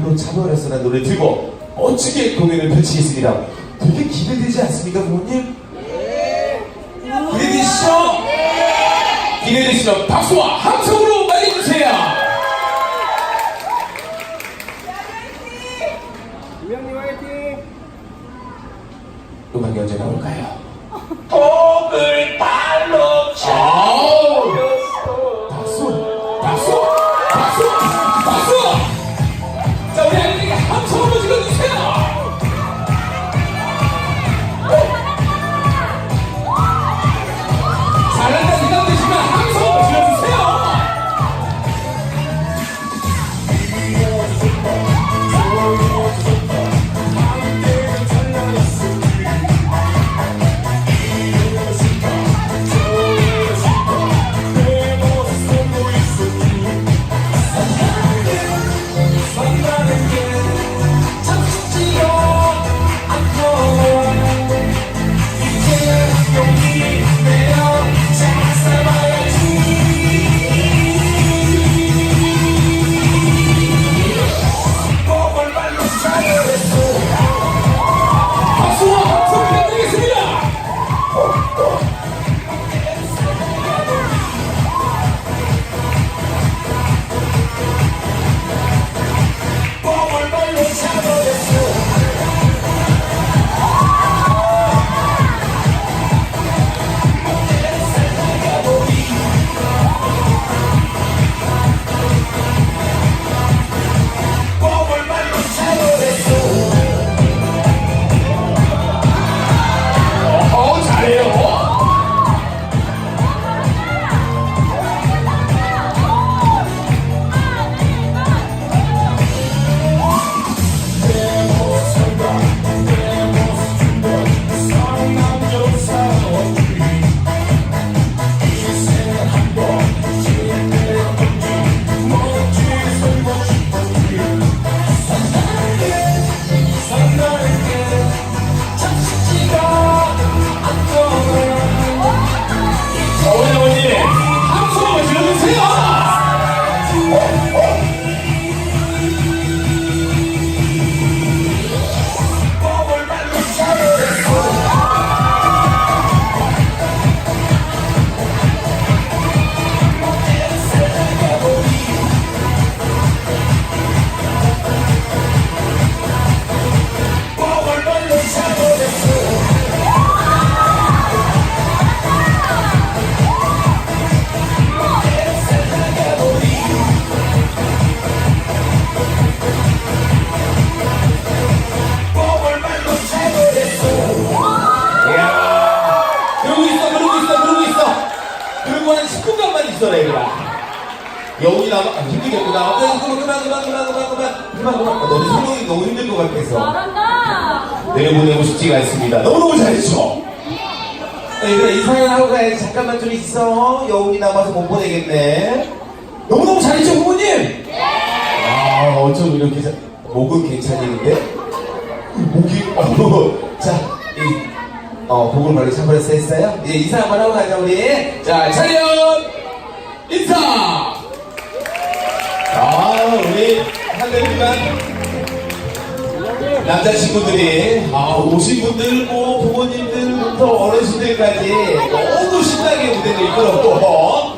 발로 차버렸어라는 노래 들고 멋지게 공연을 펼치겠습니다. 되게 기대되지 않습니까, 부모님? 기대되시죠? 기대되시죠? 박수와 함성으로 맞이해주세요! 김영님 화이팅! 음악이 언제 나올까요? 10분간만 있어라, 얘들아. 여운이 나가, 아, 힘들겠구나. 어, 그만, 그만, 그만, 그만, 그만, 그만, 그만, 그만. 어, 너네 소동이 너무 힘들 것 같아서. 잘한다. 내보내고 싶지가 않습니다. 너무너무 잘했죠? 얘들아, 이사연 하고 가야지. 잠깐만 좀 있어. 여운이 남아서 못 보내겠네. 너무너무 잘했죠, 부모님? 네. 아, 어쩜 이렇게 잘, 목은 괜찮은데? 목이, 어, 자, 이, 어, 복을 바로 참고해서 했어요? 이제 인사 한번 하고 가자, 우리. 자, 차렷! 인사! 아, 우리 한대리만 남자친구들이, 아, 오신 분들, 뭐, 부모님들부터 어르신들까지 너무 신나게 무대를 이끌었고,